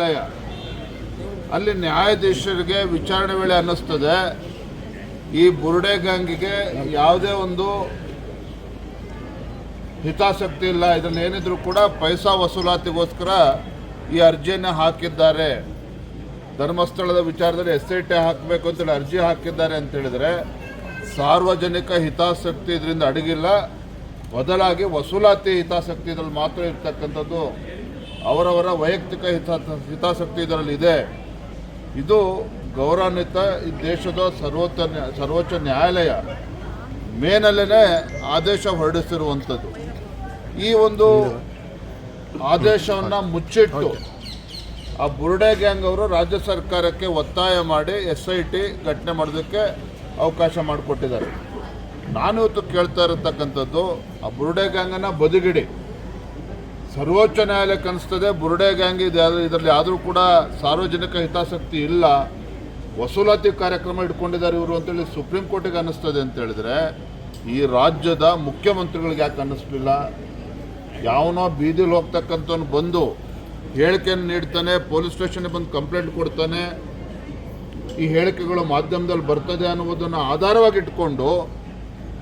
ನ್ಯಾಯಾಲಯ. ಅಲ್ಲಿ ನ್ಯಾಯಾಧೀಶರಿಗೆ ವಿಚಾರಣೆ ವೇಳೆ ಅನ್ನಿಸ್ತದೆ, ಈ ಬುರುಡೆ ಗ್ಯಾಂಗಿಗೆ ಯಾವುದೇ ಒಂದು ಹಿತಾಸಕ್ತಿ ಇಲ್ಲ. ಇದನ್ನು ಏನಿದ್ರು ಕೂಡ ಪೈಸಾ ವಸೂಲಾತಿಗೋಸ್ಕರ ಈ ಅರ್ಜಿಯನ್ನು ಹಾಕಿದ್ದಾರೆ. ಧರ್ಮಸ್ಥಳದ ವಿಚಾರದಲ್ಲಿ ಎಸ್ ಐ ಟಿ ಹಾಕಬೇಕು ಅಂತೇಳಿ ಅರ್ಜಿ ಹಾಕಿದ್ದಾರೆ ಅಂತ ಹೇಳಿದ್ರೆ ಸಾರ್ವಜನಿಕ ಹಿತಾಸಕ್ತಿ ಇದರಿಂದ ಅಡಗಿಲ್ಲ. ಬದಲಾಗಿ ವಸೂಲಾತಿ ಹಿತಾಸಕ್ತಿ ಇದರಲ್ಲಿ ಮಾತ್ರ ಇರ್ತಕ್ಕಂಥದ್ದು ಅವರವರ ವೈಯಕ್ತಿಕ ಹಿತ ಹಿತಾಸಕ್ತಿ ಇದರಲ್ಲಿ ಇದೆ. ಇದು ಗೌರವಾನ್ವಿತ ಈ ದೇಶದ ಸರ್ವೋಚ್ಚ ನ್ಯಾ- ಸರ್ವೋಚ್ಚ ನ್ಯಾಯಾಲಯ ಮೇನಲ್ಲೇ ಆದೇಶ ಹೊರಡಿಸಿರುವಂಥದ್ದು. ಈ ಒಂದು ಆದೇಶವನ್ನು ಮುಚ್ಚಿಟ್ಟು ಆ ಬುರುಡೆ ಗ್ಯಾಂಗ್ ಅವರು ರಾಜ್ಯ ಸರ್ಕಾರಕ್ಕೆ ಒತ್ತಾಯ ಮಾಡಿ ಎಸ್ ಐ ಟಿ ಘಟನೆ ಮಾಡೋದಕ್ಕೆ ಅವಕಾಶ ಮಾಡಿಕೊಟ್ಟಿದ್ದಾರೆ. ನಾನು ಇವತ್ತು ಕೇಳ್ತಾ ಇರತಕ್ಕಂಥದ್ದು ಆ ಬುರುಡೆ ಗ್ಯಾಂಗನ್ನು ಬದಿಗಿಡಿ. ಸರ್ವೋಚ್ಚ ನ್ಯಾಯಾಲಯಕ್ಕೆ ಅನಿಸ್ತದೆ, ಬುರುಡೆ ಗ್ಯಾಂಗ್ ಇದೆ ಇದರಲ್ಲಿ ಆದರೂ ಕೂಡ ಸಾರ್ವಜನಿಕ ಹಿತಾಸಕ್ತಿ ಇಲ್ಲ. ವಸೂಲಾತಿ ಕಾರ್ಯಕ್ರಮ ಇಟ್ಕೊಂಡಿದ್ದಾರೆ ಇವರು ಅಂತೇಳಿ ಸುಪ್ರೀಂ ಕೋರ್ಟಿಗೆ ಅನ್ನಿಸ್ತದೆ ಅಂತ ಹೇಳಿದ್ರೆ, ಈ ರಾಜ್ಯದ ಮುಖ್ಯಮಂತ್ರಿಗಳಿಗೆ ಯಾಕೆ ಅನ್ನಿಸ್ಲಿಲ್ಲ ಯಾವನೋ ಬೀದಿಲಿ ಹೋಗ್ತಕ್ಕಂಥವ್ನು ಬಂದು ಹೇಳಿಕೆಯನ್ನು ನೀಡ್ತಾನೆ, ಪೊಲೀಸ್ ಸ್ಟೇಷನ್ಗೆ ಬಂದು ಕಂಪ್ಲೇಂಟ್ ಕೊಡ್ತಾನೆ, ಈ ಹೇಳಿಕೆಗಳು ಮಾಧ್ಯಮದಲ್ಲಿ ಬರ್ತದೆ ಅನ್ನುವುದನ್ನು ಆಧಾರವಾಗಿ ಇಟ್ಕೊಂಡು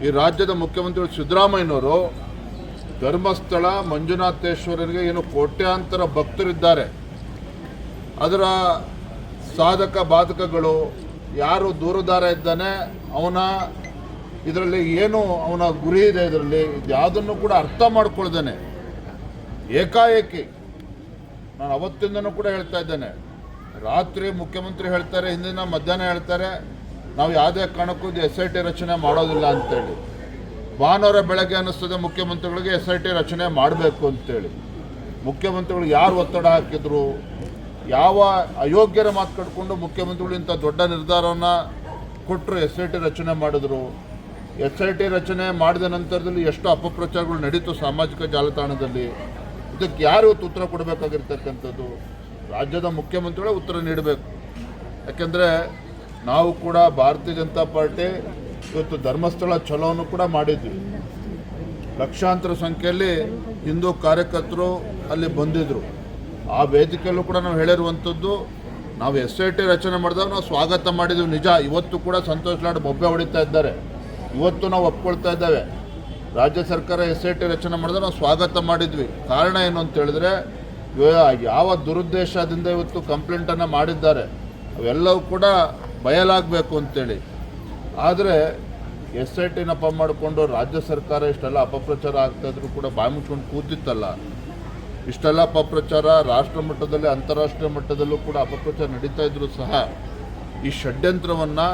ಈ ರಾಜ್ಯದ ಮುಖ್ಯಮಂತ್ರಿಗಳು ಸಿದ್ದರಾಮಯ್ಯನವರು ಧರ್ಮಸ್ಥಳ ಮಂಜುನಾಥೇಶ್ವರರಿಗೆ ಏನು ಕೋಟ್ಯಾಂತರ ಭಕ್ತರಿದ್ದಾರೆ. ಅದರ ಸಾಧಕ ಬಾಧಕಗಳು ಯಾರು ದೂರದಾರ ಇದ್ದಾನೆ, ಅವನ ಇದರಲ್ಲಿ ಏನು ಅವನ ಗುರಿ ಇದೆ ಇದರಲ್ಲಿ ಯಾವುದನ್ನು ಕೂಡ ಅರ್ಥ ಮಾಡ್ಕೊಳ್ದೇನೆ. ಏಕಾಏಕಿ. ನಾನು ಅವತ್ತಿಂದನೂ ಕೂಡ ಹೇಳ್ತಾ ಇದ್ದೇನೆ. ರಾತ್ರಿ ಮುಖ್ಯಮಂತ್ರಿ ಹೇಳ್ತಾರೆ, ಹಿಂದಿನ ಮಧ್ಯಾಹ್ನ ಹೇಳ್ತಾರೆ, ನಾವು ಯಾವುದೇ ಕಾರಣಕ್ಕೂ ಎಸ್ ಐ ಟಿ ರಚನೆ ಮಾಡೋದಿಲ್ಲ ಅಂತೇಳಿ. ಭಾನುವಾರ ಬೆಳಗ್ಗೆ ಅನ್ನಿಸ್ತದೆ, ಮುಖ್ಯಮಂತ್ರಿಗಳಿಗೆ ಎಸ್ ಐ ಟಿ ರಚನೆ ಮಾಡಬೇಕು ಅಂತೇಳಿ. ಮುಖ್ಯಮಂತ್ರಿಗಳು ಯಾರು ಒತ್ತಡ ಹಾಕಿದ್ರು, ಯಾವ ಅಯೋಗ್ಯರ ಮಾತು ಕಟ್ಕೊಂಡು ಮುಖ್ಯಮಂತ್ರಿಗಳು ಇಂಥ ದೊಡ್ಡ ನಿರ್ಧಾರವನ್ನು ಕೊಟ್ಟರು ಎಸ್ ಐ ಟಿ ರಚನೆ ಮಾಡಿದ್ರು. ಎಸ್ ಐ ಟಿ ರಚನೆ ಮಾಡಿದ ನಂತರದಲ್ಲಿ ಎಷ್ಟು ಅಪಪ್ರಚಾರಗಳು ನಡೀತು ಸಾಮಾಜಿಕ ಜಾಲತಾಣದಲ್ಲಿ. ಇದಕ್ಕೆ ಯಾರು ಉತ್ತರ ಕೊಡಬೇಕಾಗಿರ್ತಕ್ಕಂಥದ್ದು? ರಾಜ್ಯದ ಮುಖ್ಯಮಂತ್ರಿಗಳೇ ಉತ್ತರ ನೀಡಬೇಕು. ಯಾಕೆಂದರೆ ನಾವು ಕೂಡ ಭಾರತೀಯ ಜನತಾ ಪಾರ್ಟಿ ಇವತ್ತು ಧರ್ಮಸ್ಥಳ ಚಲೋನು ಕೂಡ ಮಾಡಿದ್ವಿ. ಲಕ್ಷಾಂತರ ಸಂಖ್ಯೆಯಲ್ಲಿ ಹಿಂದೂ ಕಾರ್ಯಕರ್ತರು ಅಲ್ಲಿ ಬಂದಿದ್ದರು ಆ ವೇದಿಕೆಯಲ್ಲೂ ಕೂಡ ನಾವು ಹೇಳಿರುವಂಥದ್ದು, ನಾವು ಎಸ್ ಐ ಟಿ ರಚನೆ ಮಾಡಿದಾಗ ನಾವು ಸ್ವಾಗತ ಮಾಡಿದ್ವಿ. ನಿಜ, ಇವತ್ತು ಕೂಡ ಸಂತೋಷ್ ಲಾಡ್ ಬೊಬ್ಬೆ ಹೊಡಿತಾ ಇದ್ದಾರೆ. ಇವತ್ತು ನಾವು ಒಪ್ಕೊಳ್ತಾ ಇದ್ದೇವೆ. ರಾಜ್ಯ ಸರ್ಕಾರ ಎಸ್ ಐ ಟಿ ರಚನೆ ಮಾಡಿದಾಗ ನಾವು ಸ್ವಾಗತ ಮಾಡಿದ್ವಿ. ಕಾರಣ ಏನು ಅಂತ ಹೇಳಿದ್ರೆ ಯಾವ ದುರುದ್ದೇಶದಿಂದ ಇವತ್ತು ಕಂಪ್ಲೇಂಟನ್ನು ಮಾಡಿದ್ದಾರೆ, ಅವೆಲ್ಲವೂ ಕೂಡ ಬಯಲಾಗಬೇಕು ಅಂತೇಳಿ. ಆದರೆ ಎಸ್ ಐ ಟಿನ ಅಪ ಮಾಡಿಕೊಂಡು ರಾಜ್ಯ ಸರ್ಕಾರ ಇಷ್ಟೆಲ್ಲ ಅಪಪ್ರಚಾರ ಆಗ್ತಾಯಿದ್ರು ಕೂಡ ಬಾಯಿ ಮುಚ್ಕೊಂಡು ಕೂತಿತ್ತಲ್ಲ. ಇಷ್ಟೆಲ್ಲ ಅಪಪ್ರಚಾರ ರಾಷ್ಟ್ರ ಮಟ್ಟದಲ್ಲಿ, ಅಂತಾರಾಷ್ಟ್ರೀಯ ಮಟ್ಟದಲ್ಲೂ ಕೂಡ ಅಪಪ್ರಚಾರ ನಡೀತಾ ಇದ್ರು ಸಹ ಈ ಷಡ್ಯಂತ್ರವನ್ನು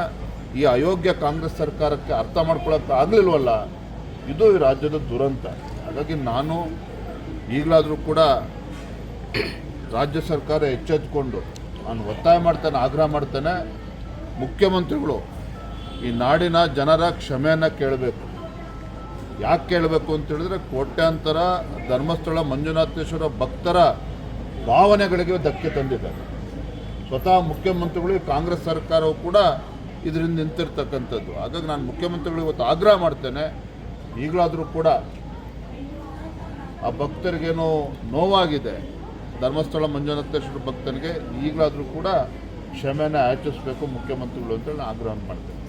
ಈ ಅಯೋಗ್ಯ ಕಾಂಗ್ರೆಸ್ ಸರ್ಕಾರಕ್ಕೆ ಅರ್ಥ ಮಾಡ್ಕೊಳಕ್ಕೆ ಆಗಲಿಲ್ವಲ್ಲ? ಇದು ಈ ರಾಜ್ಯದ ದುರಂತ. ಹಾಗಾಗಿ ನಾನು ಈಗಲಾದರೂ ಕೂಡ ರಾಜ್ಯ ಸರ್ಕಾರ ಎಚ್ಚೆತ್ಕೊಂಡು ನಾನು ಒತ್ತಾಯ ಮಾಡ್ತೇನೆ, ಆಗ್ರಹ ಮಾಡ್ತೇನೆ. ಮುಖ್ಯಮಂತ್ರಿಗಳು ಈ ನಾಡಿನ ಜನರ ಕ್ಷಮೆಯನ್ನು ಕೇಳಬೇಕು. ಯಾಕೆ ಕೇಳಬೇಕು ಅಂತ ಹೇಳಿದ್ರೆ ಕೋಟ್ಯಾಂತರ ಧರ್ಮಸ್ಥಳ ಮಂಜುನಾಥೇಶ್ವರ ಭಕ್ತರ ಭಾವನೆಗಳಿಗೆ ಧಕ್ಕೆ ತಂದಿದ್ದಾರೆ ಸ್ವತಃ ಮುಖ್ಯಮಂತ್ರಿಗಳು ಕಾಂಗ್ರೆಸ್ ಸರ್ಕಾರವು ಕೂಡ ಇದರಿಂದ ನಿಂತಿರ್ತಕ್ಕಂಥದ್ದು. ಹಾಗಾಗಿ ನಾನು ಮುಖ್ಯಮಂತ್ರಿಗಳು ಇವತ್ತು ಆಗ್ರಹ ಮಾಡ್ತೇನೆ. ಈಗಲಾದರೂ ಕೂಡ ಆ ಭಕ್ತರಿಗೇನೋ ನೋವಾಗಿದೆ. ಧರ್ಮಸ್ಥಳ ಮಂಜುನಾಥೇಶ್ವರ ಭಕ್ತನಿಗೆ ಈಗಲಾದರೂ ಕೂಡ ಕ್ಷಮೆನ ಆಚರಿಸಬೇಕು ಮುಖ್ಯಮಂತ್ರಿಗಳು ಅಂತೇಳಿ ನಾನು ಆಗ್ರಹ ಮಾಡ್ತೇನೆ.